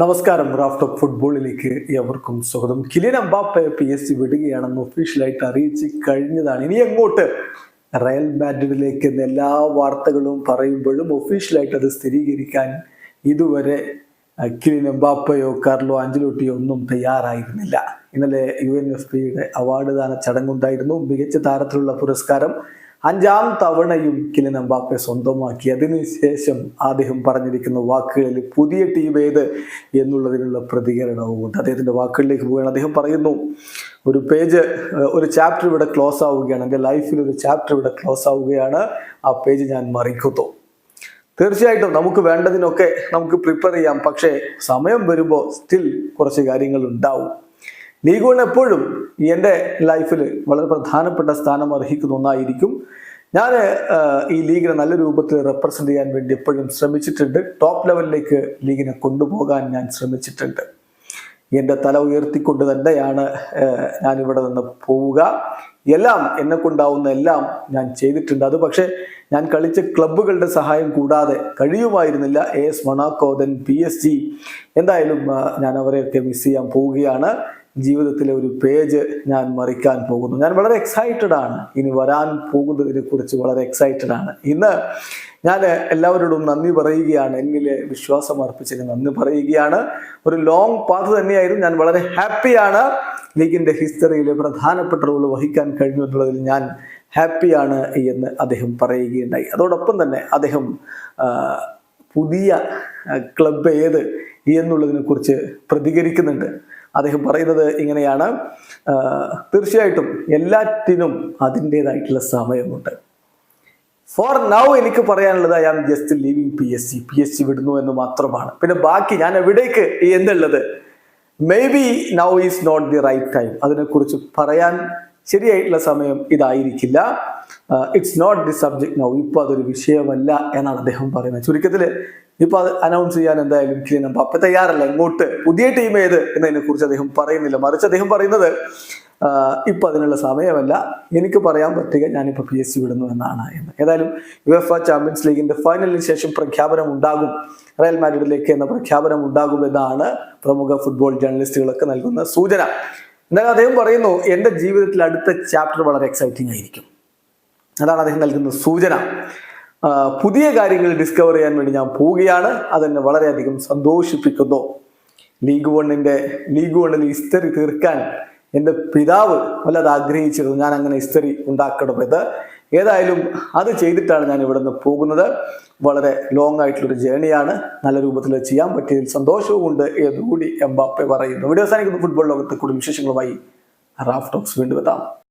നമസ്കാരം. ഓഫ് ഫുട്ബോളിലേക്ക് എവർക്കും സ്വാഗതം. Kylian Mbappe P S C വിടുകയാണെന്ന് ഒഫീഷ്യലായിട്ട് അറിയിച്ച് കഴിഞ്ഞതാണ്. ഇനി അങ്ങോട്ട് റയൽ മാഡ്രിഡിലേക്ക് എന്ന എല്ലാ വാർത്തകളും പറയുമ്പോഴും ഒഫീഷ്യലായിട്ട് അത് സ്ഥിരീകരിക്കാൻ ഇതുവരെ കിലിൻ എംബാപ്പയോ കാർലോ ആഞ്ചലോട്ടിയോ ഒന്നും തയ്യാറായിരുന്നില്ല. ഇന്നലെ യു എൻ എഫ് പിയുടെ അവാർഡ് ദാന ചടങ്ങുണ്ടായിരുന്നു. മികച്ച താരത്തിലുള്ള പുരസ്കാരം അഞ്ചാം തവണയും കിലിൻ എംബാപ്പെ സ്വന്തമാക്കി. അതിനുശേഷം അദ്ദേഹം പറഞ്ഞിരിക്കുന്ന വാക്കുകളിൽ പുതിയ ടീം ഏത് എന്നുള്ളതിനുള്ള പ്രതികരണവും ഉണ്ട് അദ്ദേഹത്തിന്റെ വാക്കുകളിലേക്ക് പോവുകയാണ്. അദ്ദേഹം പറയുന്നു ഒരു പേജ് ഒരു ചാപ്റ്റർ ഇവിടെ ക്ലോസ് ആവുകയാണ്. എന്റെ ലൈഫിൽ ഒരു ചാപ്റ്റർ ഇവിടെ ക്ലോസ് ആവുകയാണ്. ആ പേജ് ഞാൻ മറിക്കുന്നു. തീർച്ചയായിട്ടും നമുക്ക് വേണ്ടതിനൊക്കെ നമുക്ക് പ്രിപ്പയർ ചെയ്യാം. പക്ഷേ സമയം വരുമ്പോൾ സ്റ്റിൽ കുറച്ച് കാര്യങ്ങൾ ഉണ്ടാവും. ലീഗ് എപ്പോഴും എന്റെ ലൈഫിൽ വളരെ പ്രധാനപ്പെട്ട സ്ഥാനം അർഹിക്കുന്ന ഒന്നായിരിക്കും. ഞാൻ ഈ ലീഗിനെ നല്ല രൂപത്തിൽ റെപ്രസെന്റ് ചെയ്യാൻ വേണ്ടി എപ്പോഴും ശ്രമിച്ചിട്ടുണ്ട്. ടോപ്പ് ലെവലിലേക്ക് ലീഗിനെ കൊണ്ടുപോകാൻ ഞാൻ ശ്രമിച്ചിട്ടുണ്ട്. എന്റെ തല ഉയർത്തിക്കൊണ്ട് തന്നെയാണ് ഞാനിവിടെ നിന്ന് പോവുക. എല്ലാം എന്നെ കൊണ്ടാവുന്ന എല്ലാം ഞാൻ ചെയ്തിട്ടുണ്ട്. അത് പക്ഷേ ഞാൻ കളിച്ച ക്ലബ്ബുകളുടെ സഹായം കൂടാതെ കഴിയുമായിരുന്നില്ല. A S Monaco then P S G എന്തായാലും ഞാൻ അവരെയൊക്കെ മിസ് ചെയ്യാൻ പോവുകയാണ്. ജീവിതത്തിലെ ഒരു പേജ് ഞാൻ മറിക്കാൻ പോകുന്നു. ഞാൻ വളരെ എക്സൈറ്റഡ് ആണ്. ഇനി വരാൻ പോകുന്നതിനെ കുറിച്ച് വളരെ എക്സൈറ്റഡ് ആണ്. ഇന്ന് ഞാൻ എല്ലാവരോടും നന്ദി പറയുകയാണ്. എന്നിലെ വിശ്വാസം അർപ്പിച്ചതിന് നന്ദി പറയുകയാണ്. ഒരു ലോങ് പാത്ത് തന്നെയായിരുന്നു. ഞാൻ വളരെ ഹാപ്പിയാണ് ലീഗിന്റെ ഹിസ്റ്ററിയിലെ പ്രധാനപ്പെട്ട റോൾ വഹിക്കാൻ കഴിഞ്ഞു എന്നുള്ളതിൽ ഞാൻ ഹാപ്പിയാണ് എന്ന് അദ്ദേഹം പറയുകയുണ്ടായി. അതോടൊപ്പം തന്നെ അദ്ദേഹം പുതിയ ക്ലബ് ഏത് എന്നുള്ളതിനെ കുറിച്ച് പ്രതികരിക്കുന്നുണ്ട്. അദ്ദേഹം പറയുന്നത് ഇങ്ങനെയാണ്. തീർച്ചയായിട്ടും എല്ലാറ്റിനും അതിന്റെതായിട്ടുള്ള സമയമുണ്ട്. ഫോർ നൗ എനിക്ക് പറയാനുള്ളത് I am just leaving P S C P S C വിടുന്നു എന്ന് മാത്രമാണ്. പിന്നെ ബാക്കി ഞാൻ എവിടേക്ക് എന്തുള്ളത് maybe now is not the right time അതിനെക്കുറിച്ച് പറയാൻ ശരിയായിട്ടുള്ള സമയം ഇതായിരിക്കില്ല. It's not the subject now ഇപ്പൊ അതൊരു വിഷയമല്ല എന്നാണ് അദ്ദേഹം പറയുന്നത്. ചുരുക്കത്തിൽ ഇപ്പൊ അത് അനൗൺസ് ചെയ്യാൻ എന്തായാലും ക്ലീൻ അപ്പൊ തയ്യാറല്ല ഇങ്ങോട്ട് പുതിയ ടീം ഏത് എന്നതിനെ കുറിച്ച് അദ്ദേഹം പറയുന്നില്ല. മറിച്ച് അദ്ദേഹം പറയുന്നത് ഇപ്പൊ അതിനുള്ള സമയമല്ല. എനിക്ക് പറയാൻ പറ്റുക ഞാനിപ്പോൾ പി എസ് സി വിടുന്നു എന്നാണ് എന്ന്. ഏതായാലും യു എഫ് ചാമ്പ്യൻസ് ലീഗിന്റെ ഫൈനലിന് ശേഷം പ്രഖ്യാപനം ഉണ്ടാകും. റയൽ മാഡ്രിഡിലേക്ക് എന്ന പ്രഖ്യാപനം ഉണ്ടാകുമെന്നാണ് പ്രമുഖ ഫുട്ബോൾ ജേർണലിസ്റ്റുകളൊക്കെ നൽകുന്ന സൂചന. എന്നാൽ അദ്ദേഹം പറയുന്നു എന്റെ ജീവിതത്തിൽ അടുത്ത ചാപ്റ്റർ വളരെ എക്സൈറ്റിംഗ് ആയിരിക്കും. അതാണ് അദ്ദേഹം നൽകുന്ന സൂചന. പുതിയ കാര്യങ്ങൾ ഡിസ്കവർ ചെയ്യാൻ വേണ്ടി ഞാൻ പോവുകയാണ്. അതെന്നെ വളരെയധികം സന്തോഷിപ്പിക്കുന്നു. ലീഗ് വണ്ണിന്റെ ലീഗ് വണ്ണിൽ ഹിസ്റ്ററി തീർക്കാൻ എന്റെ പിതാവ് വല്ലത് ആഗ്രഹിച്ചിരുന്നു. ഞാൻ അങ്ങനെ ഹിസ്റ്ററി ഉണ്ടാക്കണമെന്ന് ഏതായാലും അത് ചെയ്തിട്ടാണ് ഞാൻ ഇവിടെ നിന്ന് പോകുന്നത്. വളരെ ലോങ് ആയിട്ടുള്ളൊരു ജേണിയാണ് നല്ല രൂപത്തിൽ ചെയ്യാൻ പറ്റിയതിൽ സന്തോഷവും ഉണ്ട് എന്നുകൂടി എംബാപ്പെ പറയുന്നു. വീഡിയോ അവസാനിക്കുന്ന. ഫുട്ബോൾ ലോകത്തെ കൂടുതൽ വിശേഷങ്ങളുമായി റാഫ് ടോക്സ് വീണ്ടും എത്താം.